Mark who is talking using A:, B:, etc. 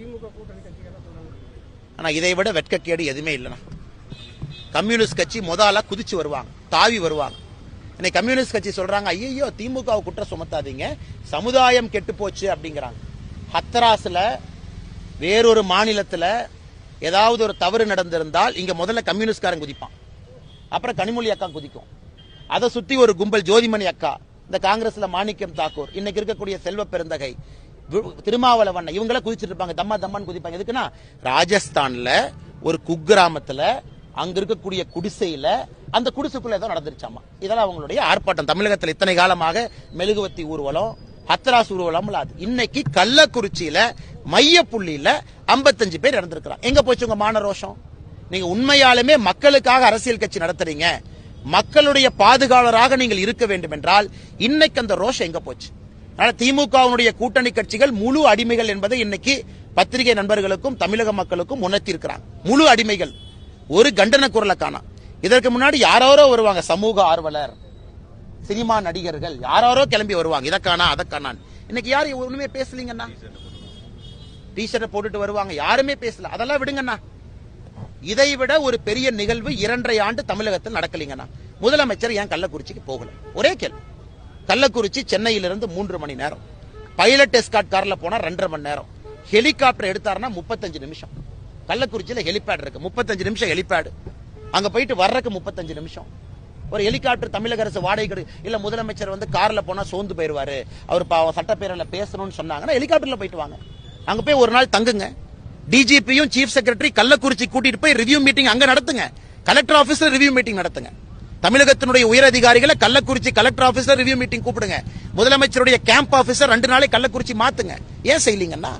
A: திமுக கூட்டணி கட்சிகள் சொல்றாங்க
B: ஆனா இதை விட வெட்கக்கேடு எதுவுமே இல்லைண்ணா. கம்யூனிஸ்ட் கட்சி முதல்ல குதிச்சு வருவாங்க தாவி வருவாங்க. இன்னைக்கு கம்யூனிஸ்ட் கட்சி சொல்றாங்க ஐயோ திமுக குற்றம் சுமத்தாதீங்க சமுதாயம் கெட்டு போச்சு அப்படிங்கிறாங்க. ஹத்ராஸ்ல வேறொரு மாநிலத்துல ஏதாவது ஒரு தவறு நடந்திருந்தால் இங்க முதல்ல கம்யூனிஸ்ட்காரன் குதிப்பான். அப்புறம் கனிமொழி அக்கா குதிக்கும். அதை சுத்தி ஒரு கும்பல் ஜோதிமணி அக்கா இந்த காங்கிரஸ்ல மாணிக்கம் தாக்கூர் இன்னைக்கு இருக்கக்கூடிய செல்வ பெருந்தகை திருமாவளவன் இவங்கள குதிச்சிட்டு இருப்பாங்க தம்மா தம்மான்னு குதிப்பாங்க. எதுக்குன்னா ராஜஸ்தான்ல ஒரு குக்கிராமத்துல அங்க இருக்கக்கூடிய குடிசையில அந்த குடிசைக்குள்ள ஏதோ நடந்துருச்சாமா. இதெல்லாம் அவங்களுடைய ஆர்ப்பாட்டம். தமிழகத்தில் இத்தனை காலமாக மெழுகுவத்தி ஊர்வலம் ஹத்ராஸ் ஊர்வலம் அது. இன்னைக்கு கள்ளக்குறிச்சியில மைய புள்ளியில 55 பேர் நடந்திருக்கிறான் எங்க போச்சு உங்க மான ரோஷம்? நீங்க உண்மையாலுமே மக்களுக்காக அரசியல் கட்சி நடத்துறீங்க. மக்களுடைய பாதுகாவலராக நீங்கள் இருக்க வேண்டும் என்றால் இன்னைக்கு அந்த ரோஷம் எங்க போச்சு? ஆனால் திமுகவினுடைய கூட்டணி கட்சிகள் முழு அடிமைகள் என்பதை இன்னைக்கு பத்திரிகை நண்பர்களுக்கும் தமிழக மக்களுக்கும் உணர்த்தியிருக்கிறாங்க. முழு அடிமைகள். ஒரு கண்டன குரலை காணும் இதற்கு முன்னாடி யாரோரோ வருவாங்க சமூக ஆர்வலர் சினிமா நடிகர்கள். யாரோரோ கிளம்பி வருவாங்க. இதை காணா அதை காணான் இன்னைக்கு யாரும் ஒண்ணுமே பேசலீங்கண்ணா? டிஷர்ட்டை போட்டுட்டு வருவாங்க. யாருமே பேசல. அதெல்லாம் விடுங்கண்ணா. இதை விட ஒரு பெரிய நிகழ்வு இரண்டரை ஆண்டு தமிழகத்தில் நடக்கலீங்கண்ணா. முதலமைச்சர் ஏன் கள்ளக்குறிச்சிக்கு போகல? ஒரே கேள்வி. கள்ளக்குறிச்சி சென்னையிலிருந்து மூன்று மணி நேரம். பைலட் எஸ்காட் காரில் போனால் ரெண்டரை மணி நேரம். ஹெலிகாப்டர் எடுத்தாருன்னா முப்பத்தஞ்சு நிமிஷம். கள்ளக்குறிச்சியில் ஹெலிபேட் இருக்கு. முப்பத்தஞ்சு நிமிஷம் ஹெலிபேடு அங்கே போயிட்டு வர்றதுக்கு முப்பத்தஞ்சு நிமிஷம். ஒரு ஹெலிகாப்டர் தமிழக அரசு வாடகை இல்லை இல்ல முதலமைச்சர் வந்து கார்ல போனா சோர்ந்து போயிருவாரு. அவர் பாவம் சட்டப்பேரவையில் பேசணும்னு சொன்னாங்கன்னா ஹெலிகாப்டர்ல போயிட்டு வாங்க. அங்க போய் ஒரு நாள் தங்குங்க. டிஜிபியும் சீஃப் செக்ரட்டரி கள்ளக்குறிச்சி கூட்டிட்டு போய் ரிவ்யூ மீட்டிங் அங்க நடத்துங்க. கலெக்டர் ஆபீஸ்ல ரிவ்யூ மீட்டிங் நடத்துங்க. தமிழகத்தினுடைய உயர் அதிகாரிகளை கள்ளக்குறிச்சி கலெக்டர் ஆபீஸ்ல ரிவ்யூ மீட்டிங் கூப்பிடுங்க. முதலமைச்சருடைய கேம்ப் ஆபீசர் ரெண்டு நாளை கள்ளக்குறிச்சி மாத்துங்க. ஏன் செய்யலீங்கன்னா?